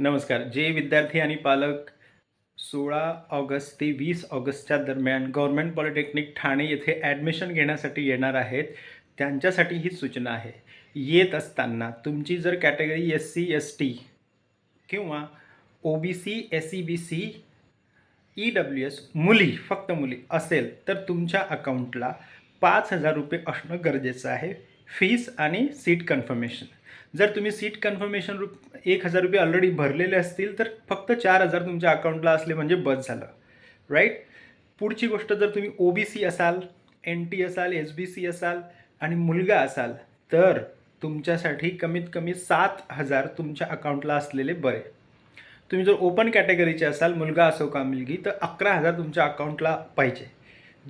नमस्कार. जे विद्यार्थी आणि पालक सोळा ऑगस्ट ते वीस ऑगस्टच्या दरम्यान गव्हर्मेंट पॉलिटेक्निक ठाणे येथे ॲडमिशन घेण्यासाठी येणार आहेत त्यांच्यासाठी ही सूचना आहे. येत असताना तुमची जर category S C S T किंवा O B C S C B C E W S मुली फक्त मुली असेल तर तुमच्या अकाउंटला पाच हजार रुपये असणं गरजेचं आहे. फीस आणि सीट कन्फर्मेशन. जर तुम्ही सीट कन्फर्मेशन रुप एक हजार रुपये ऑलरेडी भरलेले असतील तर फक्त चार हजार तुमच्या अकाउंटला असले म्हणजे बस झालं. राईट पुढची गोष्ट जर तुम्ही ओ बी सी असाल एन टी असाल एस बी सी असाल आणि मुलगा असाल तर तुमच्यासाठी कमीत कमी सात हजार तुमच्या अकाउंटला असलेले बरे. तुम्ही जर ओपन कॅटेगरीचे असाल मुलगा असो का मुलगी तर अकरा हजार तुमच्या अकाउंटला पाहिजे.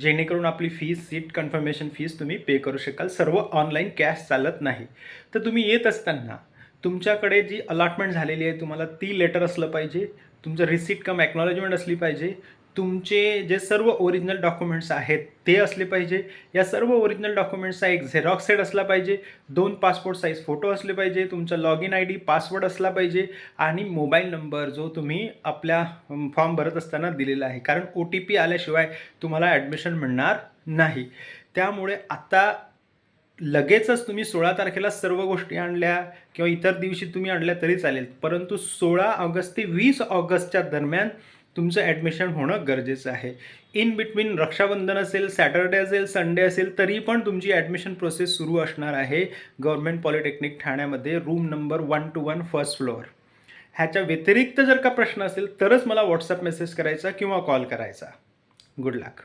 जेणेकरून आपली फीस सीट कन्फर्मेशन फीस तुम्ही पे करू शकाल. सर्व ऑनलाईन कॅश चालत नाही. तर तुम्ही येत असताना तुमच्याकडे जी अलॉटमेंट झालेली आहे तुम्हाला ती लेटर असलं पाहिजे. तुमचं रिसिट कम ॲक्नॉलेजमेंट असली पाहिजे. तुमचे जे सर्व ओरिजिनल डॉक्युमेंट्स आहेत ते असले पाहिजे. या सर्व ओरिजिनल डॉक्युमेंट्सचा एक झेरॉक्स सेट असला पाहिजे. दोन पासपोर्ट साईज फोटो असले पाहिजे. तुमचा log in I D password असला पाहिजे. आणि मोबाईल नंबर जो तुम्ही आपल्या फॉर्म भरत असताना दिलेला आहे. कारण ओ टी पी आल्याशिवाय तुम्हाला ॲडमिशन मिळणार नाही. त्यामुळे आता लगेचच तुम्ही सोळा तारखेला सर्व गोष्टी आणल्या किंवा इतर दिवशी तुम्ही आणल्या तरी चालेल. परंतु सोळा ऑगस्ट ते वीस ऑगस्टच्या दरम्यान तुमचं ॲडमिशन होणं गरजेचं आहे. इन बिटवीन रक्षाबंधन असेल सॅटर्डे असेल संडे असेल तरी पण तुमची ॲडमिशन प्रोसेस सुरू असणार आहे. गव्हर्मेंट पॉलिटेक्निक ठाण्यामध्ये room number one two one first floor ह्याच्या व्यतिरिक्त जर का प्रश्न असेल तरच मला व्हॉट्सअप मेसेज करायचा किंवा कॉल करायचा. गुड लक